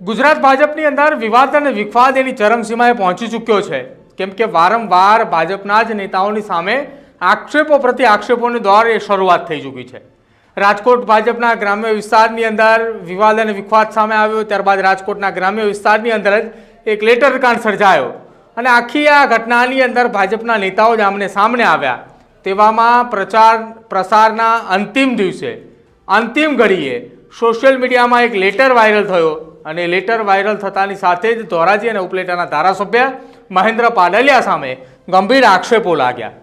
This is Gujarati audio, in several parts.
ગુજરાત ભાજપની અંદર વિવાદ અને વિખવાદ એની ચરમસીમાએ પહોંચી ચૂક્યો છે. કેમ કે વારંવાર ભાજપના જ નેતાઓની સામે આક્ષેપો પ્રતિ આક્ષેપોની દોર એ શરૂઆત થઈ ચૂકી છે. રાજકોટ ભાજપના ગ્રામ્ય વિસ્તારની અંદર વિવાદ અને વિખવાદ સામે આવ્યો, ત્યારબાદ રાજકોટના ગ્રામ્ય વિસ્તારની અંદર જ એક લેટર કાંડ સર્જાયો અને આખી આ ઘટનાની અંદર ભાજપના નેતાઓ જ આમને સામને આવ્યા. તેવામાં પ્રચાર, પ્રસારના અંતિમ દિવસે, અંતિમ ઘડીએ સોશિયલ મીડિયામાં એક લેટર વાયરલ થયો અને લેટર વાયરલ થતાની સાથે જ ધોરાજી અને ઉપલેટાના ધારાસભ્ય મહેન્દ્ર પાડલિયા સામે ગંભીર આક્ષેપો લાગ્યા.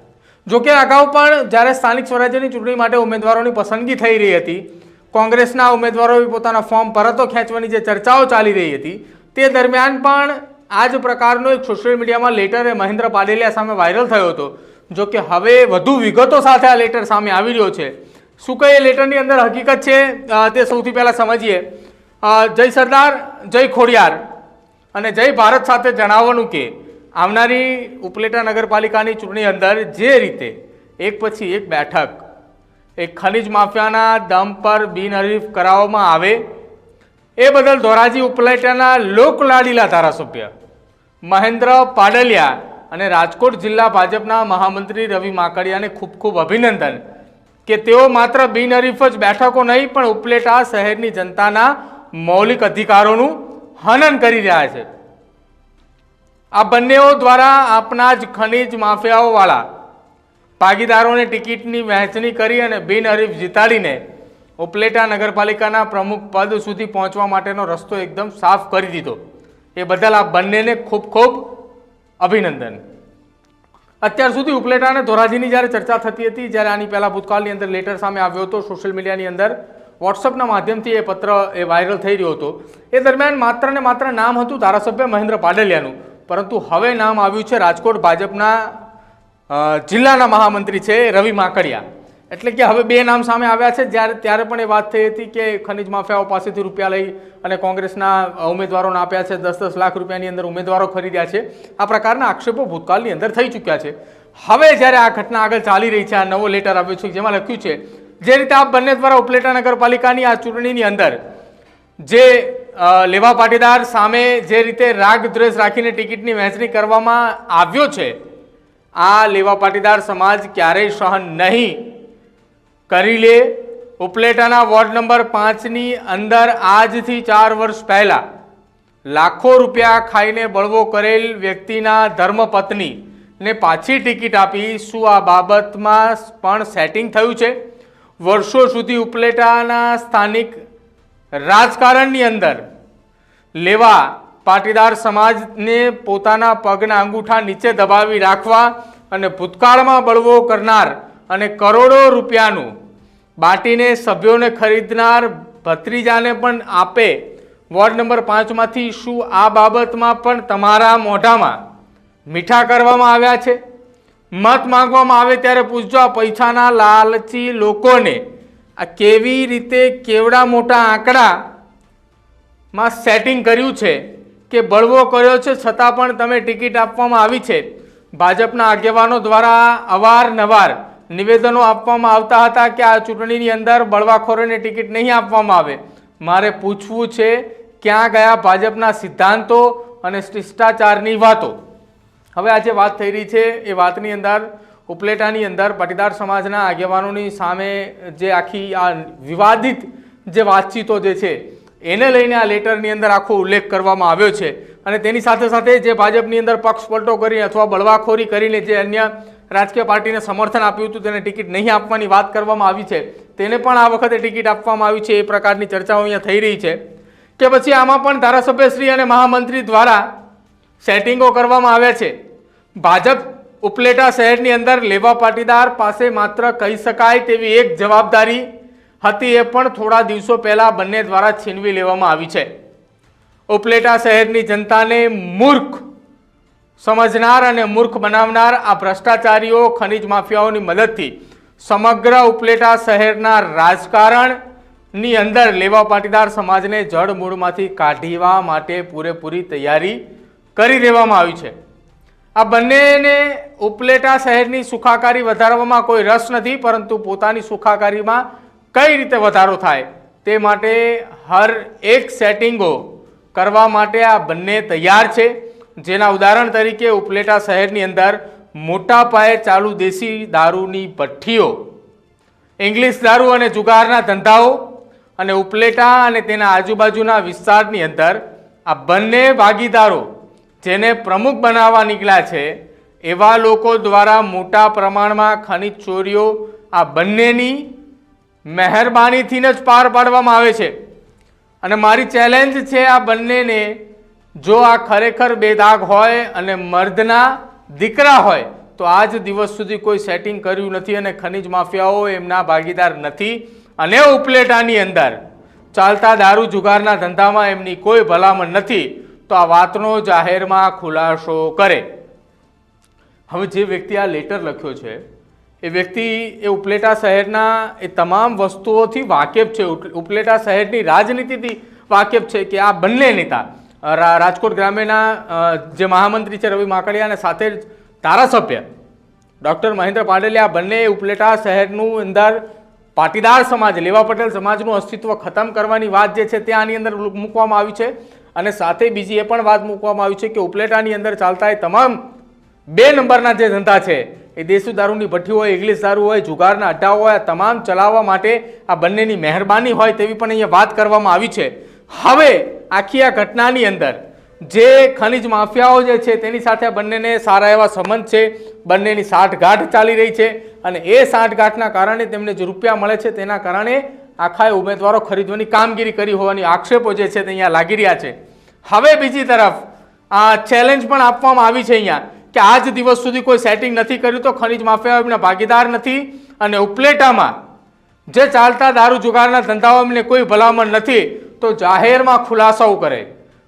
જોકે અગાઉ પણ જ્યારે સ્થાનિક સ્વરાજ્યની ચૂંટણી માટે ઉમેદવારોની પસંદગી થઈ રહી હતી, કોંગ્રેસના ઉમેદવારોએ પોતાના ફોર્મ પરતો ખેંચવાની જે ચર્ચાઓ ચાલી રહી હતી, તે દરમિયાન પણ આ જ પ્રકારનો એક સોશિયલ મીડિયામાં લેટર મહેન્દ્ર પાડેલિયા સામે વાયરલ થયો હતો. જો કે હવે વધુ વિગતો સાથે આ લેટર સામે આવી રહ્યો છે. શું કઈ લેટરની અંદર હકીકત છે? તે સૌથી પહેલાં સમજીએ. જય સરદાર, જય ખોડિયાર. અને જય ભારત સાથે જણાવવાનું કે આવનારી ઉપલેટા નગરપાલિકાની ચૂંટણી અંદર જે રીતે એક પછી એક બેઠક, એક ખનિજ માફિયાના દમ પર બિનહરીફ કરાવવામાં આવે, એ બદલ ધોરાજી ઉપલેટાના લોકલાડીલા ધારાસભ્ય મહેન્દ્ર પાડલિયા અને રાજકોટ જિલ્લા ભાજપના મહામંત્રી રવિ માકડિયાને ખૂબ ખૂબ અભિનંદન કે તેઓ માત્ર બિનહરીફ જ બેઠકો નહીં, પણ ઉપલેટા શહેરની જનતાના મૌલિક અધિકારોનું હનન કરી રહ્યા છે. આ બંનેઓ દ્વારા આપના જ ખનિજ માફિયાઓવાળા ભાગીદારોને ટિકિટની વહેંચણી કરી અને બિનહરીફ જીતાડીને ઉપલેટા નગરપાલિકાના પ્રમુખ પદ સુધી પહોંચવા માટેનો રસ્તો એકદમ સાફ કરી દીધો. એ બદલ આ બંનેને ખૂબ ખૂબ અભિનંદન. અત્યાર સુધી ઉપલેટા અને ધોરાજીની જ્યારે ચર્ચા થતી હતી, જ્યારે આની પહેલાં ભૂતકાળની અંદર લેટર સામે આવ્યો હતો સોશિયલ મીડિયાની અંદર વોટ્સઅપના માધ્યમથી એ પત્ર એ વાયરલ થઈ રહ્યો હતો. એ દરમિયાન માત્ર ને માત્ર નામ હતું ધારાસભ્ય મહેન્દ્ર પાડલિયાનું. પરંતુ હવે નામ આવ્યું છે રાજકોટ ભાજપના જિલ્લાના મહામંત્રી છે રવિ માકડિયા. એટલે કે હવે બે નામ સામે આવ્યા છે. જ્યારે, ત્યારે પણ એ વાત થઈ હતી કે ખનિજ માફિયાઓ પાસેથી રૂપિયા લઈ અને કોંગ્રેસના ઉમેદવારોને આપ્યા છે. દસ દસ લાખ રૂપિયાની અંદર ઉમેદવારો ખરીદ્યા છે. આ પ્રકારના આક્ષેપો ભૂતકાળની અંદર થઈ ચૂક્યા છે. હવે જ્યારે આ ઘટના આગળ ચાલી રહી છે, આ નવો લેટર આવ્યો છે, જેમાં લખ્યું છે જે રીતે આ બંને દ્વારા ઉપલેટા નગરપાલિકાની આ ચૂંટણીની અંદર જે લેવા પાટીદાર સામે જે રીતે રાગ દ્વેષ રાખીને ટિકિટની વહેંચણી કરવામાં આવ્યો છે, આ લેવા પાટીદાર સમાજ ક્યારેય સહન નહીં કરી લે. ઉપલેટાના વોર્ડ નંબર પાંચની અંદર આજથી ચાર વર્ષ પહેલાં લાખો રૂપિયા ખાઈને બળવો કરેલ વ્યક્તિના ધર્મપત્ની ને પાછી ટિકિટ આપી શું આ બાબતમાં પણ સેટિંગ થયું છે? વર્ષો સુધી ઉપલેટાના સ્થાનિક રાજકારણની અંદર લેવા પાટીદાર સમાજને પોતાના પગના અંગૂઠા નીચે દબાવી રાખવા અને ભૂતકાળમાં બળવો કરનાર અને કરોડો રૂપિયાનું બાટીને સભ્યોને ખરીદનાર ભત્રીજાને પણ આપે. વોર્ડ નંબર પાંચમાંથી શું આ બાબતમાં પણ તમારા મોઢામાં મીઠા કરવામાં આવ્યા છે? મત માંગવામાં આવે ત્યારે પૂછજો આ પૈસાના લાલચી લોકોને. આ કેવી રીતે કેવડા મોટા આંકડામાં સેટિંગ કર્યું છે કે બળવો કર્યો છે છતાં પણ તમે ટિકિટ આપવામાં આવી છે. ભાજપના આગેવાનો દ્વારા અવારનવાર નિવેદનો આપવામાં આવતા હતા કે આ ચૂંટણીની અંદર બળવાખોરોને ટિકિટ નહીં આપવામાં આવે. મારે પૂછવું છે, ક્યાં ગયા ભાજપના સિદ્ધાંતો અને શિષ્ટાચારની વાતો? હવે આજે વાત થઈ રહી છે, એ વાતની અંદર, ઉપલેટાની અંદર પાટીદાર સમાજના આગેવાનોની સામે જે આખી આ વિવાદિત જે વાતચીતો જે છે, એને લઈને આ લેટરની અંદર આખો ઉલ્લેખ કરવામાં આવ્યો છે. અને તેની સાથે સાથે જે ભાજપની અંદર પક્ષ પલટો કરી અથવા બળવાખોરી કરીને જે અન્ય રાજકીય પાર્ટીને સમર્થન આપ્યું હતું, તેને ટિકિટ નહીં આપવાની વાત કરવામાં આવી છે, તેને પણ આ વખતે ટિકિટ આપવામાં આવી છે, એ પ્રકારની ચર્ચાઓ અહીંયા થઈ રહી છે. કે પછી આમાં પણ ધારાસભ્યશ્રી અને મહામંત્રી દ્વારા સેટિંગો કરવામાં આવ્યા છે. ભાજપ ઉપલેટા શહેરની અંદર લેવા પાટીદાર પાસે માત્ર કહી શકાય તેવી એક જવાબદારી હતી એ પણ થોડા દિવસો પહેલાં બંને દ્વારા છીનવી લેવામાં આવી છે. ઉપલેટા શહેરની જનતાને મૂર્ખ સમજનાર અને મૂર્ખ બનાવનાર આ ભ્રષ્ટાચારીઓ, ખનિજ માફિયાઓની મદદથી સમગ્ર ઉપલેટા શહેરના રાજકારણની અંદર લેવા પાટીદાર સમાજને જળમૂળમાંથી કાઢીવા માટે પૂરેપૂરી તૈયારી કરી દેવામાં આવી છે. આ બંનેને ઉપલેટા શહેરની સુખાકારી વધારવામાં કોઈ રસ નથી, પરંતુ પોતાની સુખાકારીમાં કઈ રીતે વધારો થાય તે માટે હર એક સેટિંગો કરવા માટે આ બંને તૈયાર છે. જેના ઉદાહરણ તરીકે ઉપલેટા શહેરની અંદર મોટા પાયે ચાલુ દેશી દારૂની ભઠ્ઠીઓ, ઇંગ્લિશ દારૂ અને જુગારના ધંધાઓ અને ઉપલેટા અને તેના આજુબાજુના વિસ્તારની અંદર આ બંને ભાગીદારો જેને પ્રમુખ બનાવવા નીકળ્યા છે, એવા લોકો દ્વારા મોટા પ્રમાણમાં ખનિજ ચોરીઓ આ બંનેની મહેરબાનીથીને જ પાર પાડવામાં આવે છે. અને મારી ચેલેન્જ છે આ બંનેને, જો આ ખરેખર બેદાગ હોય અને મર્દના દીકરા હોય, તો આજ દિવસ સુધી કોઈ સેટિંગ કર્યું નથી અને ખનિજ માફિયાઓ એમના ભાગીદાર નથી અને ઉપલેટાની અંદર. ચાલતા દારૂ જુગારના ધંધામાં એમની કોઈ ભલામણ નથી. તો આ વાતનો જાહેરમાં ખુલાસો કરે. હવે જે વ્યક્તિ આ લેટર લખ્યો છે, એ વ્યક્તિ એ ઉપલેટા શહેરના એ તમામ વસ્તુઓથી વાકેફ છે. ઉપ- ઉપલેટા શહેરની રાજનીતિથી વાકેફ છે કે આ બંને નેતા રાજકોટ ગ્રામ્યના જે મહામંત્રી છે રવિ માકડિયા અને સાથે જ ધારાસભ્ય, ડૉક્ટર મહેન્દ્ર પાડલિયા બંને ઉપલેટા શહેરનું અંદર પાટીદાર સમાજ, લેવા પટેલ સમાજનું અસ્તિત્વ ખતમ કરવાની વાત જે છે તે આની અંદર મૂકવામાં આવી છે. અને સાથે બીજી એ પણ વાત મૂકવામાં આવી છે કે ઉપલેટાની અંદર ચાલતા એ તમામ બે નંબરના જે ધંધા છે, એ દેશી દારૂની ભઠ્ઠી હોય, ઇંગ્લિશ દારૂ હોય, જુગારના અડ્ડાઓ હોય તમામ ચલાવવા માટે આ બંનેની મહેરબાની હોય તેવી પણ અહીંયા વાત કરવામાં આવી છે. હવે આખી આ ઘટનાની અંદર જે ખનિજ માફિયાઓ જે છે, તેની સાથે બંનેને સારા એવા સંબંધ છે, બંનેની સાઠગાંઠ ચાલી રહી છે અને એ સાઠગાંઠના કારણે તેમને જે રૂપિયા મળે છે, તેના કારણે આખા ઉમેદવારો ખરીદવાની કામગીરી કરી હોવાની આક્ષેપો જે છે તે અહીંયા લાગી રહ્યા છે. હવે બીજી તરફ આ ચેલેન્જ પણ આપવામાં આવી છે અહીંયા કે આજ દિવસ સુધી કોઈ સેટિંગ નથી કર્યું તો ખનિજ માફિયાઓ એમના ભાગીદાર નથી અને ઉપલેટામાં જે ચાલતા દારૂ જુગારના ધંધાઓ એમને કોઈ ભલામણ નથી તો જાહેરમાં ખુલાસાઓ કરે.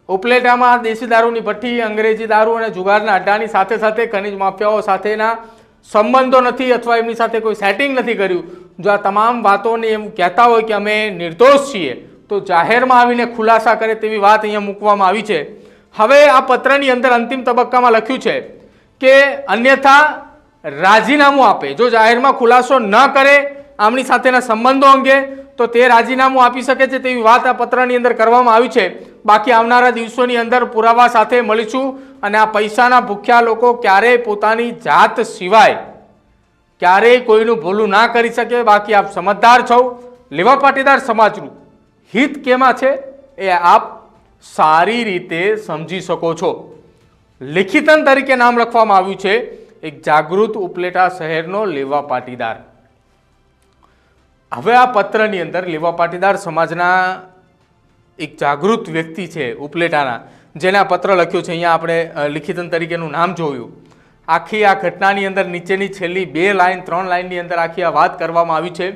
ઉપલેટામાં દેશી દારૂની ભઠ્ઠી, અંગ્રેજી દારૂ અને જુગારના અડ્ડાની સાથે સાથે ખનિજ માફિયાઓ સાથેના સંબંધો નથી અથવા એમની સાથે કોઈ સેટિંગ નથી કર્યું, જો આ તમામ વાતોને એમ કહેતા હોય કે અમે નિર્દોષ છીએ, તો જાહેરમાં આવીને ખુલાસા કરે તેવી વાત અહીંયા મૂકવામાં આવી છે. હવે આ પત્રની અંદર અંતિમ તબક્કામાં લખ્યું છે કે અન્યથા રાજીનામું આપે. જો જાહેરમાં ખુલાસો ન કરે આમની સાથેના સંબંધો અંગે, તો તે રાજીનામું આપી શકે છે તેવી વાત આ પત્રની અંદર કરવામાં આવી છે. બાકી આવનારા દિવસોની અંદર પુરાવા સાથે મળીશું. અને આ પૈસાના ભૂખ્યા લોકો ક્યારેય પોતાની જાત સિવાય ક્યારેય કોઈનું ભૂલું ના કરી શકે. બાકી આપ સમજદાર છો. લેવા પાટીદાર સમાજનું હિત કેમાં છે એ આપ સારી રીતે સમજી શકો છો. લિખિતન તરીકે નામ લખવામાં આવ્યું છે એક જાગૃત ઉપલેટા શહેરનો લેવા પાટીદાર. હવે આ પત્રની અંદર લેવા પાટીદાર સમાજના એક જાગૃત વ્યક્તિ છે ઉપલેટાના. જેને આ પત્ર લખ્યો છે, અહીંયા આપણે લિખિતન તરીકેનું નામ જોયું. આખી આ ઘટનાની અંદર નીચેની છેલ્લી બે લાઇન ત્રણ લાઇનની અંદર આખી આ વાત કરવામાં આવી છે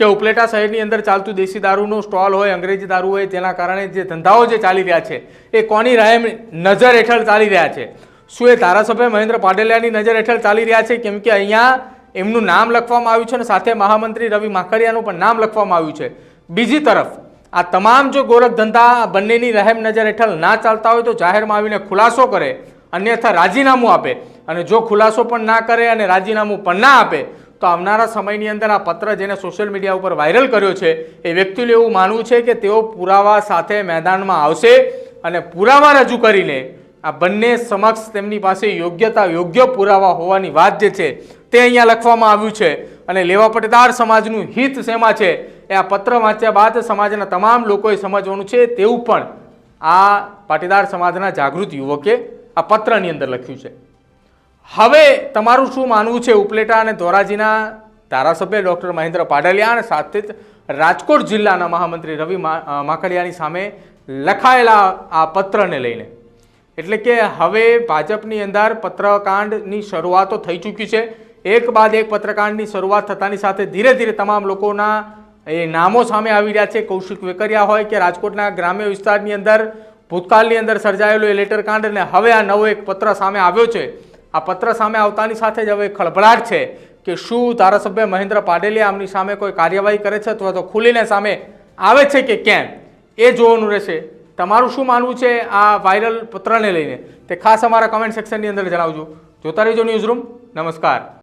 કે ઉપલેટા શહેરની અંદર ચાલતું દેશી દારૂનો સ્ટોલ હોય, અંગ્રેજી દારૂ હોય, તેના કારણે જે ધંધાઓ જે ચાલી રહ્યા છે, એ કોની રહેમ નજર હેઠળ ચાલી રહ્યા છે? શું એ ધારાસભ્ય મહેન્દ્ર પાટેલિયાની નજર હેઠળ ચાલી રહ્યા છે? કેમ કે અહીંયા એમનું નામ લખવામાં આવ્યું છે અને સાથે મહામંત્રી રવિ માખડિયાનું પણ નામ લખવામાં આવ્યું છે. બીજી તરફ આ તમામ જો ગોરખ ધંધા આ બંનેની રહેમ નજર હેઠળ ના ચાલતા હોય તો જાહેરમાં આવીને ખુલાસો કરે, અન્યથા રાજીનામું આપે. અને જો ખુલાસો પણ ના કરે અને રાજીનામું પણ ના આપે, તો આવનારા સમયની અંદર આ પત્ર જેને સોશિયલ મીડિયા ઉપર વાયરલ કર્યો છે, એ વ્યક્તિનું એવું માનવું છે કે તેઓ પુરાવા સાથે મેદાનમાં આવશે અને પુરાવા રજૂ કરીને આ બંને સમક્ષ તેમની પાસે યોગ્યતા, યોગ્ય પુરાવા હોવાની વાત જે છે, તે અહીંયા લખવામાં આવ્યું છે. અને લેવા પટેદાર સમાજનું હિત શેમાં છે? એ આ પત્ર વાંચ્યા બાદ સમાજના તમામ લોકોએ સમજવાનું છે તેવું પણ આ પાટીદાર સમાજના જાગૃત યુવકે આ પત્રની અંદર લખ્યું છે. હવે તમારું શું માનવું છે ઉપલેટા અને ધોરાજીના ધારાસભ્ય ડૉક્ટર મહેન્દ્ર પાડલિયા અને સાથે રાજકોટ જિલ્લાના મહામંત્રી રવિ મા- અ, માકડિયાની સામે લખાયેલા આ પત્રને લઈને. એટલે કે હવે ભાજપની અંદર પત્રકાંડની શરૂઆતો થઈ ચૂકી છે. એક બાદ એક પત્રકાંડની શરૂઆત થતાની સાથે ધીરે ધીરે તમામ લોકોના એ નામો સામે આવી રહ્યા છે. કૌશિક વેકરિયા હોય કે રાજકોટના ગ્રામ્ય વિસ્તારની અંદર ભૂતકાળની અંદર સર્જાયેલો એ લેટર કાંડ અને હવે આ નવો એક પત્ર સામે આવ્યો છે. આ પત્ર સામે આવતાની સાથે જ હવે ખળભળાટ છે કે શું ધારાસભ્ય મહેન્દ્ર પાડેલિયા આમની સામે કોઈ કાર્યવાહી કરે છે અથવા તો ખુલીને સામે આવે છે કે કેમ? એ જોવાનું રહેશે. તમારું શું માનવું છે આ વાયરલ પત્રને લઈને? તે ખાસ અમારા કમેન્ટ સેક્શનની અંદર જણાવજો. જોતા રહેજો ન્યૂઝ રૂમ નમસ્કાર.